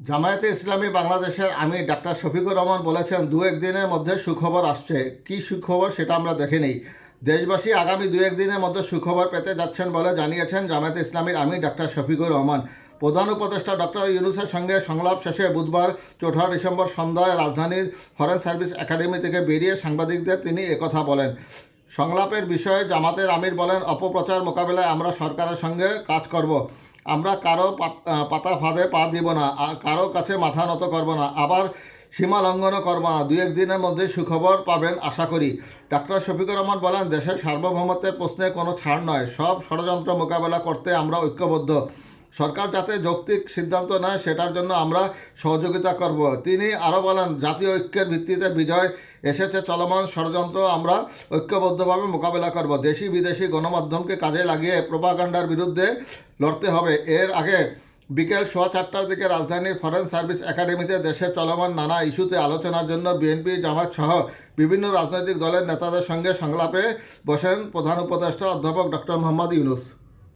জামায়াতে ইসলামী বাংলাদেশের আমি ডাক্তার শফিকুর রহমান বলেছেন, দু একদিনের মধ্যে সুখবর আসছে। কি সুখবর সেটা আমরা দেখে নিই। দেশবাসী আগামী দু একদিনের মধ্যে সুখবর পেতে যাচ্ছেন বলে জানিয়েছেন জামায়াতে ইসলামীর আমি ডাক্তার শফিকুর রহমান। প্রধান উপদেষ্টা ডক্টর ইউনুসের সঙ্গে সংলাপ শেষে বুধবার, চৌঠা ডিসেম্বর সন্ধ্যায় রাজধানীর ফরেন সার্ভিস একাডেমি থেকে বেরিয়ে সাংবাদিকদের তিনি একথা বলেন। সংলাপের বিষয়ে জামাতের আমির বলেন, অপপ্রচার মোকাবেলায় আমরা সরকারের সঙ্গে কাজ করব। আমরা কারও পাত- ফাঁদে পা দিব না কারও কাছে মাথা নত করব না, আবার সীমা লঙ্ঘনও করব না দু একদিনের মধ্যে সুখবর পাবেন, আশা করি। ডাক্তার শফিকুর রহমান বলেন, দেশের সার্বভৌমত্বের প্রশ্নে কোনো ছাড় নয়, সব ষড়যন্ত্র মোকাবেলা করতে আমরা ঐক্যবদ্ধ। সরকার যাতে যৌক্তিক সিদ্ধান্ত নেয়, সেটার জন্য আমরা সহযোগিতা করব। তিনি আরও বলেন, জাতীয় ঐক্যের ভিত্তিতে বিজয় এসেছে, চলমান ষড়যন্ত্র আমরা ঐক্যবদ্ধভাবে মোকাবেলা করব। দেশি বিদেশি গণমাধ্যমকে কাজে লাগিয়ে প্রোপাগান্ডার বিরুদ্ধে লড়তে হবে। এর আগে বিকেল সোয়া চারটার দিকে রাজধানীর ফরেন সার্ভিস একাডেমিতে দেশের চলমান নানা ইস্যুতে আলোচনার জন্য বিএনপি জামাত সহ বিভিন্ন রাজনৈতিক দলের নেতাদের সঙ্গে সংলাপে বসেন প্রধান উপদেষ্টা অধ্যাপক ডক্টর মোহাম্মদ ইউনুস।